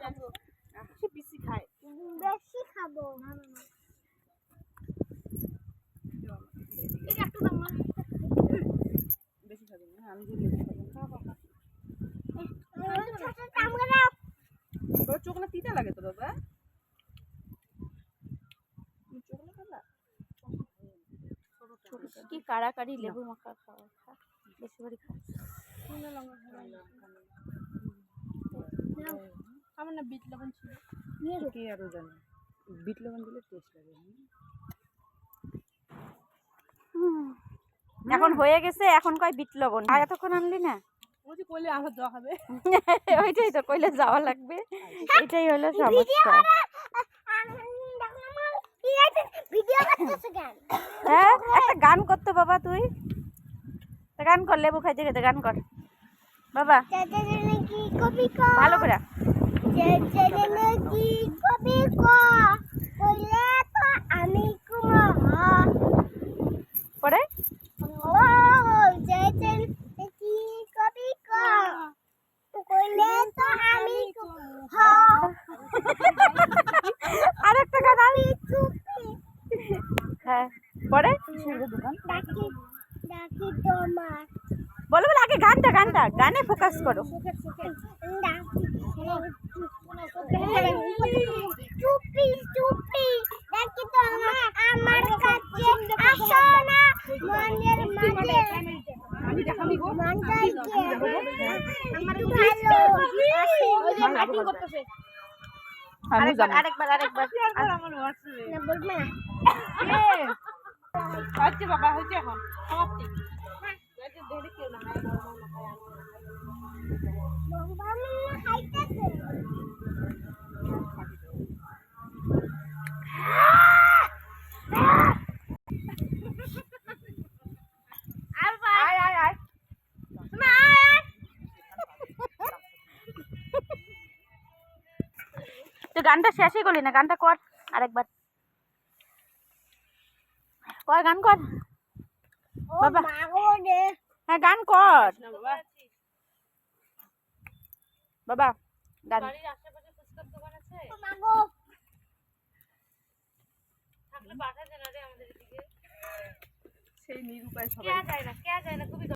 সে বেশি খায়। বেশি খাব। একটু দাম না। বেশি খাবি না আমি যে লেবু খাব ছোট চামড়া তোর চোখ না তিতা লাগে তো বাবা? না কি কাড়াকাড়ি লেবু মাখা খাওয়া খা। বেশি করে খা। আমার না বিট লবণ ছিল? কে আরও জানে? বিট লবণ দিলে টেস্ট লাগে। এখন হয়ে গেছে এখন কয় বিট লবণ? আর এতক্ষণ আনলি না? যে কইলে আবার দেওয়া হবে। ওইটাই তো কইলে যাওয়া লাগবে। এটাই হলো সমস্যা। ভিডিও হ্যাঁ একটা গান করতো বাবা তুই। গান কর লেবু খাইতে খেতে গান কর। বাবা। কি ক ভালো করে চেচেনে কি কবি ক কইলে তো আমি কুম পরে ও চেচেনে কি কবি ক কইলে তো আমি হ আর একটা গান আমি চুপি হ্যাঁ পরে? ডাকি ডাকি তোমার। বলো বলো আগে গানটা গানটা গানে ফোকাস করো। চুপি চুপি ডাকি তোমার আমার কাছে আসো না মনের মাঝে আমি দেখাবি গো মনটাই আমার ভালো আসে ব্যাটিং করতেছে। আরেকবার আরেকবার আরেকবার। আমার হোয়াটসঅ্যাপে না বলবে না। হচ্ছে বাবা হচ্ছে এখন। সমাপ্তি। তুই গানটা শেষই করলি না গানটা কর আরেকবার। কর গান কর। বাবা। হ্যাঁ গান কর। না বাবা। গান। সেই নিরুপায় সবাই